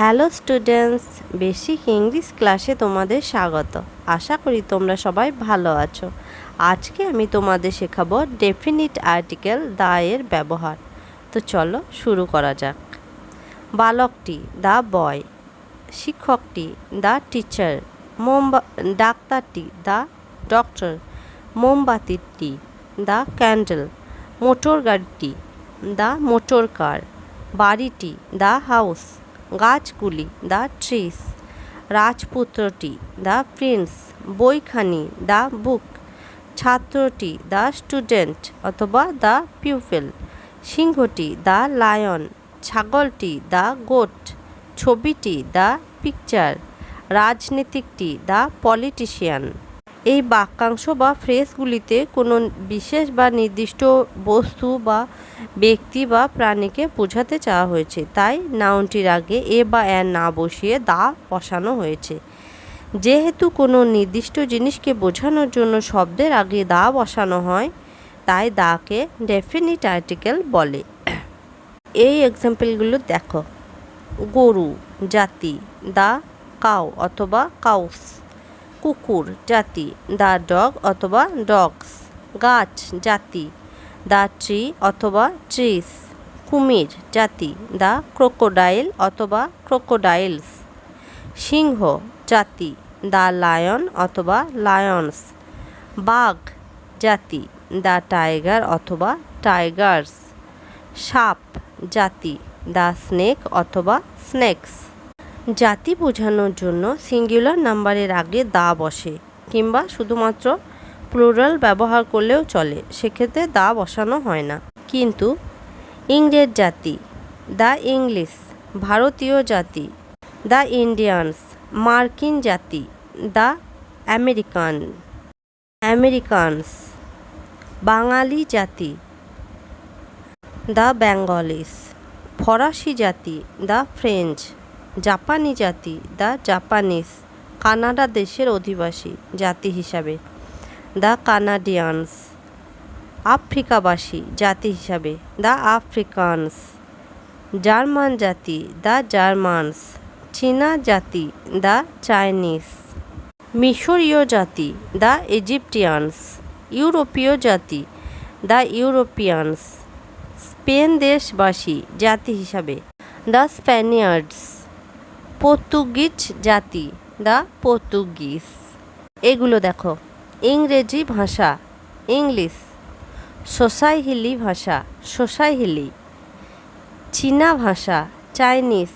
Hello students, basic English ক্লাসে তোমাদের স্বাগত। আশা করি তোমরা সবাই ভালো আছো। আজকে আমি তোমাদের শেখাবো ডেফিনিট আর্টিকেল দা এর ব্যবহার। তো চলো শুরু করা যাক। বালকটি দ্য বয়। শিক্ষকটি দ্য টিচার। মোমবা, ডাক্তারটি দ্য ডক্টর। মোমবাতিটি দ্য ক্যান্ডেল। মোটর গাড়িটি দ্য মোটর কার বাড়িটি, দা হাউস। গাছগুলি দ্য ট্রিস রাজপুত্রটি দ্য প্রিন্স বইখানি দ্য বুক ছাত্রটি দ্য স্টুডেন্ট অথবা দ্য পিউপেল সিংহটি দ্য লায়ন ছাগলটি দ্য গোট ছবিটি দ্য পিকচার রাজনীতিকটি দ্য পলিটিশিয়ান এই বাক্যাংশ বা ফ্রেজগুলিতে কোনো বিশেষ বা নির্দিষ্ট বস্তু বা ব্যক্তি বা প্রাণীকে বোঝাতে চাওয়া হয়েছে। তাই নাউনটির আগে এ বা এর না বসিয়ে দা বসানো হয়েছে। যেহেতু কোনো নির্দিষ্ট জিনিসকে বোঝানোর জন্য শব্দের আগে দা বসানো হয়, তাই দাকে ডেফিনিট আর্টিকেল বলে। এই এক্সাম্পলগুলো দেখো। গরু, জাতি, দা, কাউ অথবা কাউস। কুকুর, জাতি, দা, ডগ অথবা ডগস। গাছ, জাতি দ্য ট্রি অথবা ট্রিস কুমির, জাতি। দ্য ক্রোকোডাইল অথবা ক্রোকোডাইলস। সিংহ, জাতি। দ্য লায়ন অথবা লায়ন্স। বাঘ, জাতি। দ্য টাইগার অথবা টাইগার্স। সাপ, জাতি। দ্য স্নেক অথবা স্নেকস। জাতি বোঝানোর জন্য সিঙ্গুলার নাম্বারের আগে দা বসে, কিংবা শুধুমাত্র প্লুরাল ব্যবহার করলেও চলে, সেক্ষেত্রে দা বসানো হয় না। কিন্তু ইংরেজ জাতি দ্য ইংলিশ, ভারতীয় জাতি দ্য ইন্ডিয়ানস, মার্কিন জাতি দ্য আমেরিকান, আমেরিকানস, বাঙালি জাতি দ্য বেঙ্গলিস, ফরাসি জাতি দ্য ফ্রেঞ্চ, জাপানি জাতি দ্য জাপানিস, কানাডা দেশের অধিবাসী জাতি হিসাবে। দ্য কানাডিয়ানস। আফ্রিকাবাসী জাতি হিসাবে দ্য আফ্রিকানস। জার্মান জাতি দ্য জার্মানস। চীনা জাতি দ্য চাইনিজ মিশরীয় জাতি দ্য ইজিপ্টিয়ানস। ইউরোপীয় জাতি দ্য ইউরোপিয়ানস। স্পেন দেশবাসী জাতি হিসাবে দ্য স্প্যানিয়ার্ডস। পর্তুগিজ জাতি দ্য পর্তুগিজ। এগুলো দেখো। ইংরেজি ভাষা, ইংলিশ। সোসাইহিলি ভাষা, সোসাইহিলি। চীনা ভাষা, চাইনিজ।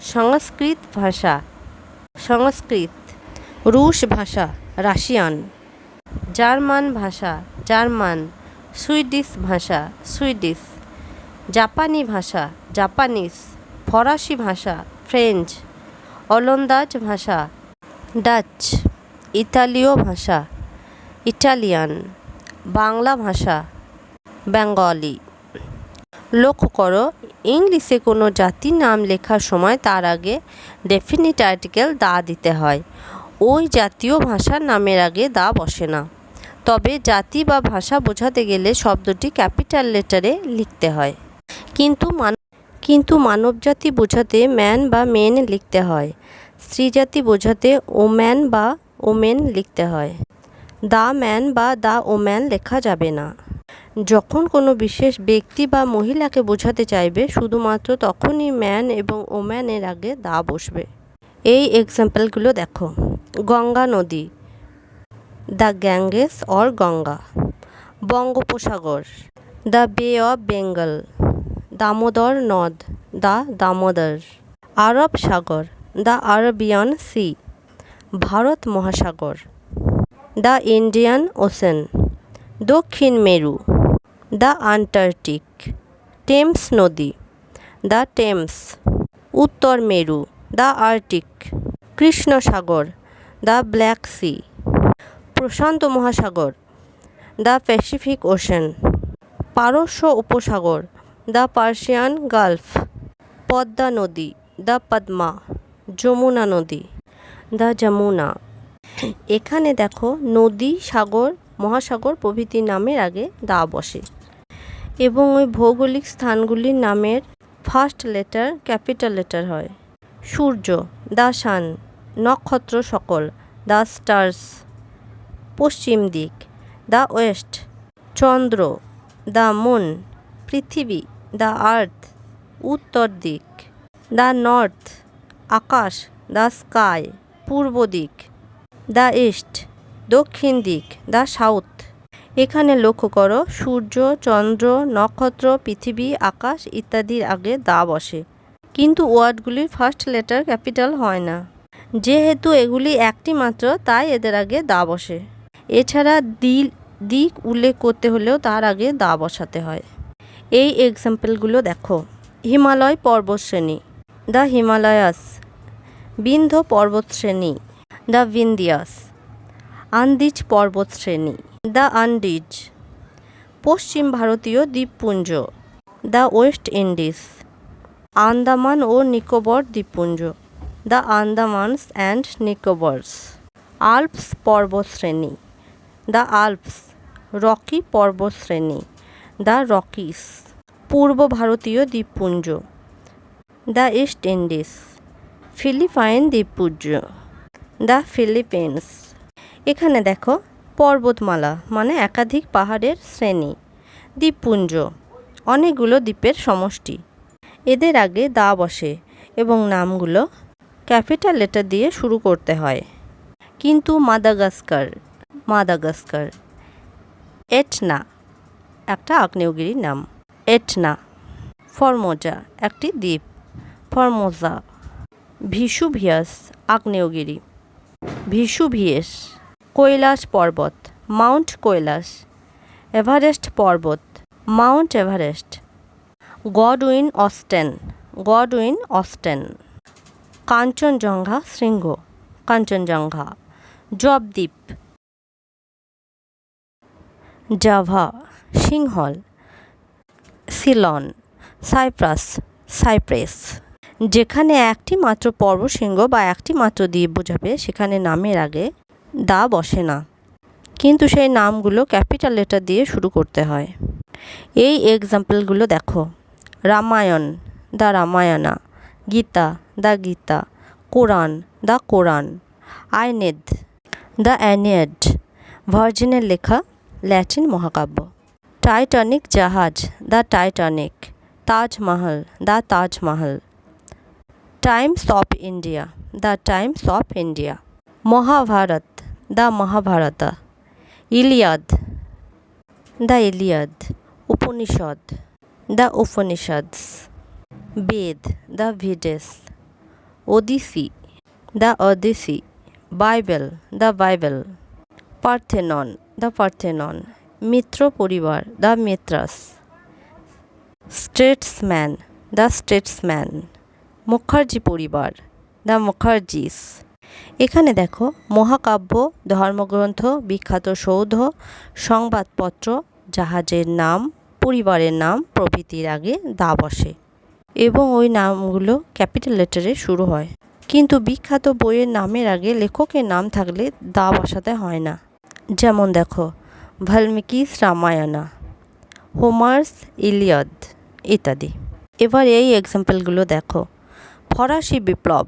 সংস্কৃত ভাষা, সংস্কৃত। রুশ ভাষা, রাশিয়ান। জার্মান ভাষা, জার্মান। সুইডিশ ভাষা, সুইডিশ। জাপানি ভাষা, জাপানিজ। ফরাসি ভাষা, ফ্রেঞ্চ। ওলন্দাজ ভাষা, ডাচ। ইতালীয় ভাষা ইটালিয়ান, বাংলা ভাষা, বেঙ্গলি। লক্ষ্য করো, ইংলিশে কোনো জাতির নাম লেখার সময় তার আগে ডেফিনিট আর্টিকেল দা দিতে হয়। ওই জাতীয় ভাষার নামের আগে দা বসে না। তবে জাতি বা ভাষা বোঝাতে গেলে শব্দটি ক্যাপিটাল লেটারে লিখতে হয়। কিন্তু কিন্তু মানবজাতি বোঝাতে ম্যান বা মেন লিখতে হয়। স্ত্রীজাতি বোঝাতে ওম্যান বা ওমেন লিখতে হয়। দা ম্যান বা দা ওম্যান লেখা যাবে না। যখন কোনো বিশেষ ব্যক্তি বা মহিলাকে বোঝাতে চাইবে, শুধুমাত্র তখনই ম্যান এবং ওম্যানের আগে দা বসবে। এই এক্সাম্পলগুলো দেখো। গঙ্গা নদী। The Ganges or Ganga. বঙ্গোপসাগর। The Bay of Bengal. Damodar নদ। দ্য দামোদর। আরব সাগর। The Arabian sea. ভারত মহাসাগর। দ্য ইন্ডিয়ান ওশেন দক্ষিণ মেরু, দ্য আন্টার্কটিক, টেমস নদী, দ্য টেমস, উত্তর মেরু, দ্য আর্কটিক কৃষ্ণ সাগর দ্য ব্ল্যাক সি, প্রশান্ত মহাসাগর, দ্য প্যাসিফিক ওশেন পারস্য উপসাগর, দ্য পার্সিয়ান গালফ, পদ্মা নদী, দ্য পদ্মা, যমুনা নদী, দ্য যমুনা। এখানে দেখো নদী, সাগর, মহাসাগর প্রভৃতি নামের আগে দা বসে। এবং ওই ভৌগোলিক স্থানগুলির নামের ফার্স্ট লেটার, ক্যাপিটাল লেটার হয়। সূর্য দ্য সান, নক্ষত্র সকল দ্য স্টার্স, পশ্চিম দিক দ্য ওয়েস্ট, চন্দ্র দ্য মুন, পৃথিবী দ্য আর্থ, উত্তর দিক দ্য নর্থ, আকাশ দ্য স্কাই, পূর্ব দিক। দ্য ইস্ট, দক্ষিণ দিক, দ্য সাউথ। এখানে লক্ষ্য করো, সূর্য, চন্দ্র, নক্ষত্র, পৃথিবী, আকাশ ইত্যাদির আগে দা বসে। কিন্তু ওয়ার্ডগুলির ফার্স্ট লেটার ক্যাপিটাল হয় না। যেহেতু এগুলি একটি মাত্র, তাই এদের আগে দা বসে। এছাড়া দিল দিক উল্লেখ করতে হলেও তার আগে দা বসাতে হয়। এই এক্সাম্পলগুলো দেখো। হিমালয় পর্বতশ্রেণী দ্য হিমালয়াস, বিন্ধ্য পর্বতশ্রেণী দ্য বিন্দিয়াস আন্দিজ পর্বতশ্রেণী, দ্য আন্ডিজ পশ্চিম ভারতীয় দ্বীপপুঞ্জ, দ্য ওয়েস্ট ইন্ডিজ, আন্দামান ও নিকোবর দ্বীপপুঞ্জ, the Andamans and Nicobars, Alps পর্বতশ্রেণী, the Alps, Rocky পর্বতশ্রেণী, দ্য রকিস, পূর্ব ভারতীয় দ্বীপপুঞ্জ, দ্য ইস্ট ইন্ডিজ, ফিলিপাইন দ্বীপপুঞ্জ। The Philippines. এখানে দেখো পর্বতমালা মানে একাধিক পাহাড়ের শ্রেণি। দ্বীপপুঞ্জ, অনেকগুলো দ্বীপের সমষ্টি। এদের আগে দা বসে এবং নামগুলো ক্যাপিটাল লেটার দিয়ে শুরু করতে হয়। কিন্তু মাদাগাস্কার মাদাগাস্কার, এটনা, একটা আগ্নেয়গিরির নাম। এটনা, ফরমোজা, একটি দ্বীপ। ফরমোজা, ভিসুভিয়াস আগ্নেয়গিরি। ভিসুভিয়েস কৈলাস পর্বত, মাউন্ট কৈলাস, এভারেস্ট পর্বত, Mount Everest, Godwin Austen Godwin Austen, Kanchenjunga শৃঙ্গ, Kanchenjunga, জবদ্বীপ, Java Sinhala, Ceylon, Cyprus, Cyprus. যেখানে একটি মাত্র পর্বশৃঙ্গ বা একটি মাত্র দ্বীপ বোঝাবে, সেখানে নামের আগে দা বসে না। কিন্তু সেই নামগুলো ক্যাপিটাল লেটার দিয়ে শুরু করতে হয়। এই এক্সাম্পলগুলো দেখো। Ramayan the Ramayana, Gita the Gita, Quran the Quran, Aeneid the Aeneid ভার্জিনের লেখা ল্যাটিন মহাকাব্য, টাইটানিক জাহাজ the Titanic, Taj Mahal the Taj Mahal. Times of India the Times of India Mahabharat the Mahabharat Iliad the Iliad Upanishad the Upanishads Veda the Vedas Odyssey the Odyssey Bible the Bible Parthenon the Parthenon Mitra পরিবার the Mitras Statesman the Statesman Mukherjee পরিবার the Mukherjees. এখানে দেখো, মহাকাব্য, ধর্মগ্রন্থ, বিখ্যাত সৌধ, সংবাদপত্র, জাহাজের নাম, পরিবারের নাম, প্রভৃতির আগে দা বসে এবং ওই নামগুলো ক্যাপিটাল লেটারে শুরু হয়। কিন্তু বিখ্যাত বইয়ের নামের আগে লেখকের নাম থাকলে দা বসাতে হয় না। যেমন দেখো ভাল্মিকিস রামায়ণা হোমার্স ইলিয়দ ইত্যাদি। এবার এই এক্সাম্পলগুলো দেখো। ফরাসি বিপ্লব,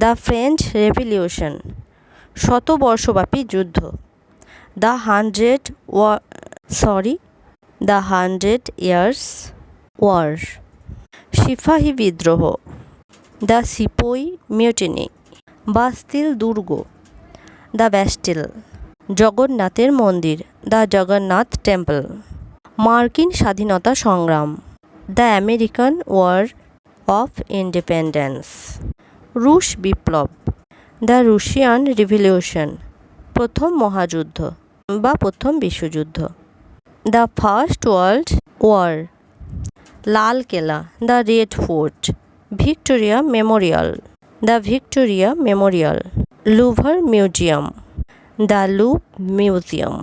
দ্য ফ্রেঞ্চ রেভলিউশন, শতবর্ষব্যাপী যুদ্ধ, the Hundred war, sorry, the Hundred Years War, সিপাহী বিদ্রোহ, দ্য সিপোই মিউটিনি বাস্তিল দুর্গ, দ্য ব্যাস্টিল, জগন্নাথের মন্দির, দ্য জগন্নাথ টেম্পল, মার্কিন স্বাধীনতা সংগ্রাম, the American War of Independence রুশ বিপ্লব দ্য রুশিয়ান রিভলিউশন প্রথম মহাযুদ্ধ বা প্রথম বিশ্বযুদ্ধ the First World War Lal Qila the Red Fort Victoria Memorial the Victoria Memorial Louvre Museum the Louvre Museum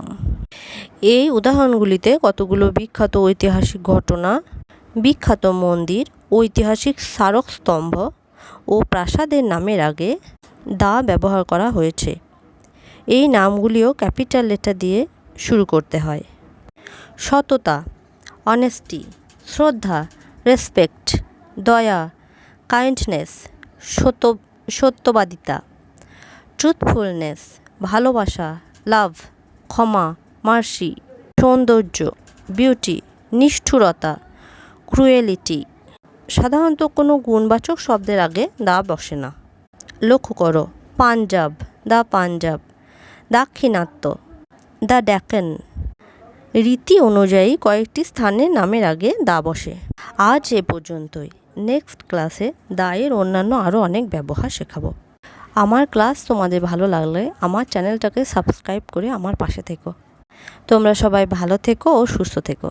এই উদাহরণগুলিতে কতগুলো বিখ্যাত ঐতিহাসিক ঘটনা? বিখ্যাত মন্দির ঐতিহাসিক স্মারক স্তম্ভ ও প্রাসাদের নামের আগে দা ব্যবহার করা হয়েছে। এই নামগুলিও ক্যাপিটাল লেটার দিয়ে শুরু করতে হয়। সততা অনেস্টি শ্রদ্ধা রেসপেক্ট দয়া কাইন্ডনেস সত্য, সত্যবাদিতা ট্রুথফুলনেস ভালোবাসা লাভ ক্ষমা মার্সি সৌন্দর্য বিউটি নিষ্ঠুরতা ক্রুয়েলিটি সাধারণত কোনো গুণবাচক শব্দের আগে দা বসে না। লক্ষ্য করো, পাঞ্জাব, দা পাঞ্জাব, দাক্ষিণাত্য দ্য ড্যাকেন। রীতি অনুযায়ী কয়েকটি স্থানের নামের আগে দা বসে। আজ এ পর্যন্তই। নেক্সট ক্লাসে দায়ের অন্যান্য আরও অনেক ব্যবহার শেখাবো। আমার ক্লাস তোমাদের ভালো লাগলে আমার চ্যানেলটাকে সাবস্ক্রাইব করে আমার পাশে থেকো। তোমরা সবাই ভালো থেকো ও সুস্থ থেকো।